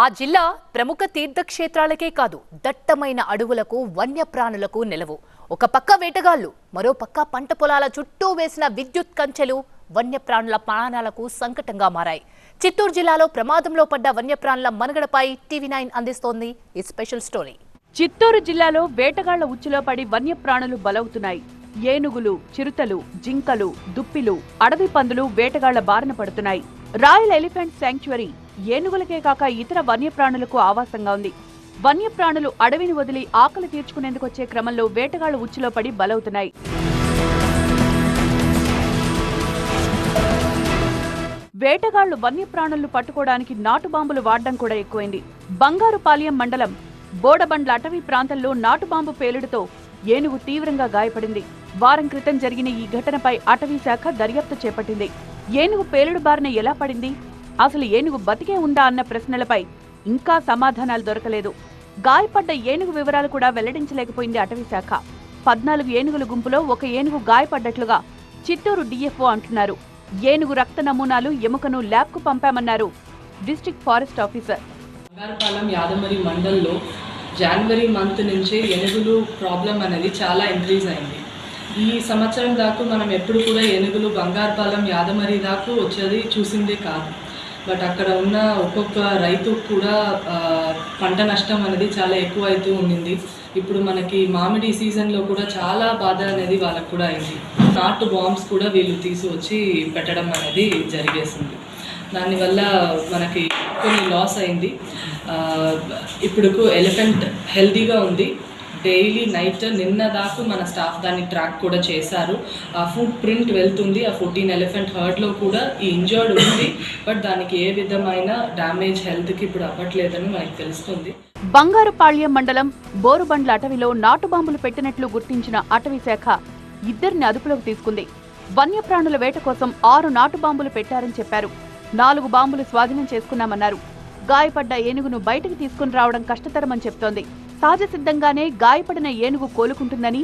ఆ జిల్లా ప్రముఖ తీర్థక్షేత్రాలకే కాదు దట్టమైన అడవులకు వన్యప్రాణులకు నిలవు. ఒక పక్క వేటగాళ్ళు మరో పక్క పంట పొలాల చుట్టూ వేసిన విద్యుత్ కంచెలు వన్యప్రాణుల ప్రాణాలకు సంకటంగా మారాయి. చిత్తూరు జిల్లాలో ప్రమాదంలో పడ్డ వన్యప్రాణుల మనుగడపై టీవీ నైన్ అందిస్తోంది ఈ స్పెషల్ స్టోరీ. చిత్తూరు జిల్లాలో వేటగాళ్ళ ఉచ్చులో పడి వన్యప్రాణులు బలవుతున్నాయి. ఏనుగులు చిరుతలు జింకలు దుప్పిలు అడవి పందులు వేటగాళ్ళ బారిన పడుతున్నాయి. రాయల్ ఎలిఫెంట్ శాంక్చురీ ఏనుగులకే కాక ఇతర వన్యప్రాణులకు ఆవాసంగా ఉంది. వన్యప్రాణులు అడవిని వదిలి ఆకలి తీర్చుకునేందుకు వచ్చే క్రమంలో వేటగాళ్ళు ఉచ్చులో పడి బలవుతున్నాయి. వేటగాళ్ళు వన్యప్రాణులను పట్టుకోవడానికి నాటు బాంబులు వాడడం కూడా ఎక్కువైంది. బంగారుపాలెం మండలం బోడబండ్ల అటవీ ప్రాంతంలో నాటు బాంబు పేలుడుతో ఏనుగు తీవ్రంగా గాయపడింది. వారం క్రితం జరిగిన ఈ ఘటనపై అటవీ శాఖ దర్యాప్తు చేపట్టింది. ఏనుగు పేలుడు బారిన ఎలా పడింది? అసలు ఏనుగు బతికే ఉందా అన్న ప్రశ్నలపై ఇంకా సమాధానాలు దొరకలేదు. గాయపడ్డ ఏనుగు వివరాలు కూడా వెల్లడించలేకపోయింది అటవీశాఖ పద్నాలుగు ఏనుగుల గుంపులో ఒక ఏనుగు గాయపడ్డట్లుగా చిత్తూరు డిఎఫ్ఓ అంటున్నారు. ఏనుగు రక్త నమూనాలు ఎముకను ల్యాబ్కు పంపామన్నారు district forest officer. Bangarapalem Yadamari మండల్లో జనవరి మంత్ నుంచే ఏనుగులు ప్రాబ్లం అనేది చాలా ఇంక్రీజ్ అయింది. ఈ సంవత్సరం దాకా మనం ఎప్పుడు కూడా ఏనుగులు బంగారపాలెం యాదమరి దాకా వచ్చేది చూసిందే కాదు. బట్ అక్కడ ఉన్న ఒక్కొక్క రైతు కూడా పంట నష్టం అనేది చాలా ఎక్కువ అవుతూ ఉండింది. ఇప్పుడు మనకి మామిడి సీజన్లో కూడా చాలా బాధ అనేది వాళ్ళకు కూడా అయింది. నాటు బాంబ్స్ కూడా వీళ్ళు తీసుకొచ్చి పెట్టడం అనేది జరిగేసింది. దానివల్ల మనకి కొన్ని లాస్ అయింది. ఇప్పుడుకు ఎలిఫెంట్ హెల్తీగా ఉంది. డైలీ నైట్ నిన్న దాకా మన స్టాఫ్ దాన్ని ట్రాక్ కూడా చేశారు. ఆ ఫుట్ ప్రింట్ వెళ్తుంది ఆ ఫోర్టీన్ ఎలిఫెంట్ హర్డ్లో కూడా ఈ ఇంజర్డ్ ఉంది. బట్ దానికి ఏ విధమైన డ్యామేజ్ హెల్త్కి ఇప్పుడు అవ్వట్లేదని మనకి తెలుస్తుంది. బంగారుపాళ్యం మండలం బోరుబండ్ల అటవీలో నాటు బాంబులు పెట్టినట్లు గుర్తించిన అటవీ శాఖ ఇద్దరిని అదుపులోకి తీసుకుంది. వన్యప్రాణుల వేట కోసం ఆరు నాటు బాంబులు పెట్టారని చెప్పారు. నాలుగు బాంబులు స్వాధీనం చేసుకున్నామన్నారు. గాయపడ్డ ఏనుగును బయటకు తీసుకుని రావడం కష్టతరమని చెప్తోంది. సహజ సిద్ధంగానే గాయపడిన ఏనుగు కోలుకుంటుందని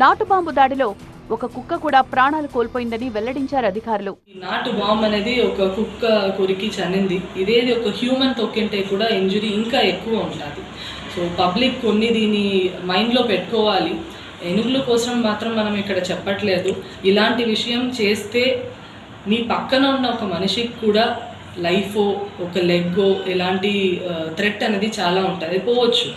నాటుబాంబు దాడిలో ఒక కుక్క కూడా ప్రాణాలు కోల్పోయిందని వెల్లడించారు అధికారులు. ఈ నాటు బాంబ్ అనేది ఒక కుక్క కొరికి చనింది. ఇదేది ఒక హ్యూమన్ తొక్కింటే కూడా ఇంజురీ ఇంకా ఎక్కువ ఉంటుంది సో పబ్లిక్ కొన్ని దీన్ని మైండ్లో పెట్టుకోవాలి. ఏనుగుల కోసం మాత్రం మనం ఇక్కడ చెప్పట్లేదు. ఇలాంటి విషయం చేస్తే మీ పక్కన ఉన్న ఒక మనిషికి కూడా లైఫో ఒక లెగ్గో ఇలాంటి థ్రెట్ అనేది చాలా ఉంటుంది. పోవచ్చు.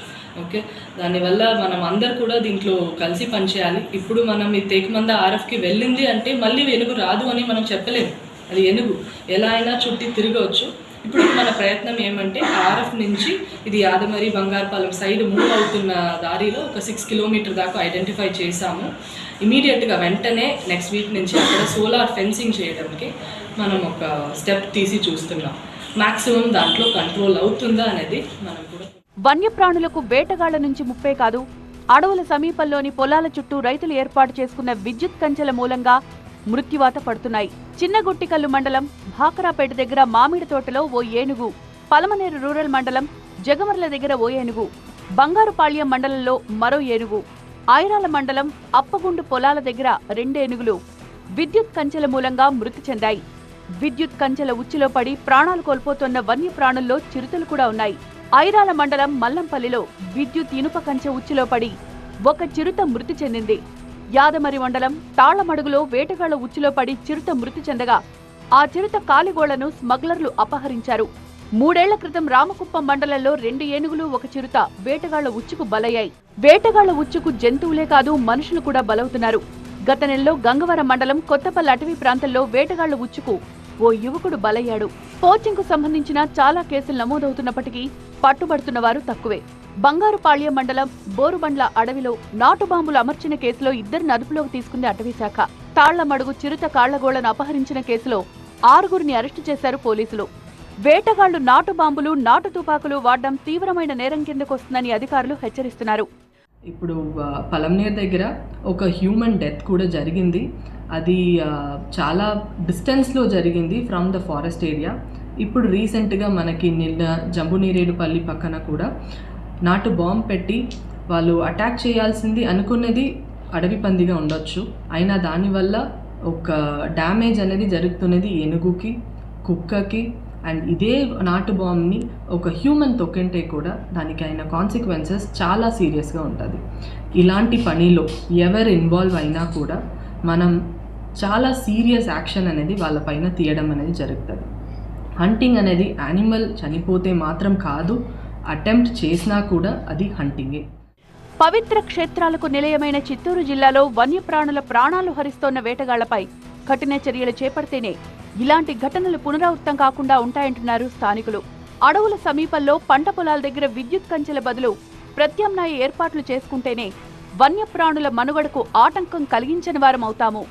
ఓకే? దానివల్ల మనం అందరు కూడా దీంట్లో కలిసి పనిచేయాలి. ఇప్పుడు మనం ఈ తేకమంద ఆర్ఎఫ్కి వెళ్ళింది అంటే మళ్ళీ వెనుగు రాదు అని మనం చెప్పలేము. అది ఎనుగు ఎలా అయినా చుట్టి తిరగవచ్చు. ఇప్పుడు మన ప్రయత్నం ఏమంటే ఆర్ఎఫ్ నుంచి ఇది యాదమరి బంగారపాలెం సైడ్ మూవ్ అవుతున్న దారిలో ఒక సిక్స్ కిలోమీటర్ దాకా ఐడెంటిఫై చేశాము. ఇమీడియట్గా వెంటనే నెక్స్ట్ వీక్ నుంచి అక్కడ సోలార్ ఫెన్సింగ్ చేయడానికి మనం ఒక స్టెప్ తీసి చూస్తున్నాం. మ్యాక్సిమం దాంట్లో కంట్రోల్ అవుతుందా అనేది మనం కూడా వన్యప్రాణులకు వేటగాళ్ళ నుంచి ముప్పే కాదు అడవుల సమీపంలోని పొలాల చుట్టూ రైతులు ఏర్పాటు చేసుకున్న విద్యుత్ కంచెల మూలంగా మృత్యువాత పడుతున్నాయి. చిన్నగుట్టికల్లు మండలం భాకరాపేట దగ్గర మామిడి తోటలో ఓ ఏనుగు పలమనేరు రూరల్ మండలం జగమర్ల దగ్గర ఓ ఏనుగు బంగారుపాళ్యం మండలంలో మరో ఏనుగు ఐరాల మండలం అప్పగుండు పొలాల దగ్గర రెండేనుగులు విద్యుత్ కంచెల మూలంగా మృతి చెందాయి. విద్యుత్ కంచెల ఉచ్చులో పడి ప్రాణాలు కోల్పోతున్న వన్యప్రాణుల్లో చిరుతలు కూడా ఉన్నాయి. ఐరాల మండలం మల్లంపల్లిలో విద్యుత్ ఇనుప కంచె ఉచ్చులో పడి ఒక చిరుత మృతి చెందింది. యాదమరి మండలం తాళ్ళమడుగులో వేటగాళ్ళ ఉచ్చులో పడి చిరుత మృతి చెందగా ఆ చిరుత కాలిగోళ్ళను స్మగ్లర్లు అపహరించారు. మూడేళ్ళ క్రితం రామకుప్పం మండలంలో రెండు ఏనుగులు ఒక చిరుత వేటగాళ్ళ ఉచ్చుకు బలయ్యాయి. వేటగాళ్ళ ఉచ్చుకు జంతువులే కాదు మనుషులు కూడా బలవుతున్నారు. గత నెలలో గంగవరం మండలం కొత్తపల్లి అటవీ ప్రాంతంలో వేటగాళ్ళ ఉచ్చుకు ఓ యువకుడు బలయ్యాడు. పోచింగ్కు సంబంధించిన చాలా కేసులు నమోదవుతున్నప్పటికీ పట్టుబడుతున్న వారు తక్కువే. బంగారుపాళ్యం మండలం బోరుబండ్ల అడవిలో నాటు బాంబులు అమర్చిన కేసులో ఇద్దరిని అదుపులోకి తీసుకుంది అటవీశాఖ తాళ్ళమడుగు చిరుత కాళ్ళగోళ్ళను అపహరించిన కేసులో ఆరుగురిని అరెస్టు చేశారు పోలీసులు. వేటగాళ్ళు నాటు బాంబులు నాటు తుపాకులు వాడడం తీవ్రమైన నేరం కిందకొస్తుందని అధికారులు హెచ్చరిస్తున్నారు. ఇప్పుడు ఆ, పలంనేర్ దగ్గర ఒక హ్యూమన్ డెత్ కూడా జరిగింది. అది చాలా డిస్టెన్స్లో జరిగింది ఫ్రమ్ ద ఫారెస్ట్ ఏరియా. ఇప్పుడు రీసెంట్గా మనకి నిన్న జంబునీరేడుపల్లి పక్కన కూడా నాటు బాంబ్ పెట్టి వాళ్ళు అటాక్ చేయాల్సింది అనుకున్నది అడవి పందిగా ఉండొచ్చు. అయినా దానివల్ల ఒక డ్యామేజ్ అనేది జరుగుతున్నది ఏనుగుకి కుక్కకి అండ్ ఇదే నాటు బాంబ్ని ఒక హ్యూమన్ తొక్కింటే కూడా దానికి అయిన కాన్సిక్వెన్సెస్ చాలా సీరియస్గా ఉంటుంది. ఇలాంటి పనిలో ఎవరు ఇన్వాల్వ్ అయినా కూడా మనం చాలా సీరియస్ యాక్షన్ అనేది వాళ్ళపైన తీయడం అనేది జరుగుతుంది. హంటింగ్ అనేది యానిమల్ చనిపోతే మాత్రం కాదు అటెంప్ట్ చేసినా కూడా అది హంటింగే పవిత్ర క్షేత్రాలకు నిలయమైన చిత్తూరు జిల్లాలో వన్యప్రాణుల ప్రాణాలు హరిస్తోన్న వేటగాళ్ళపై కఠిన చర్యలు చేపడితేనే ఇలాంటి ఘటనలు పునరావృతం కాకుండా ఉంటాయంటున్నారు స్థానికులు. అడవుల సమీపంలో పంట పొలాల దగ్గర విద్యుత్ కంచెల బదులు ప్రత్యామ్నాయ ఏర్పాట్లు చేసుకుంటేనే వన్యప్రాణుల మనుగడకు ఆటంకం కలిగించని వారం అవుతాము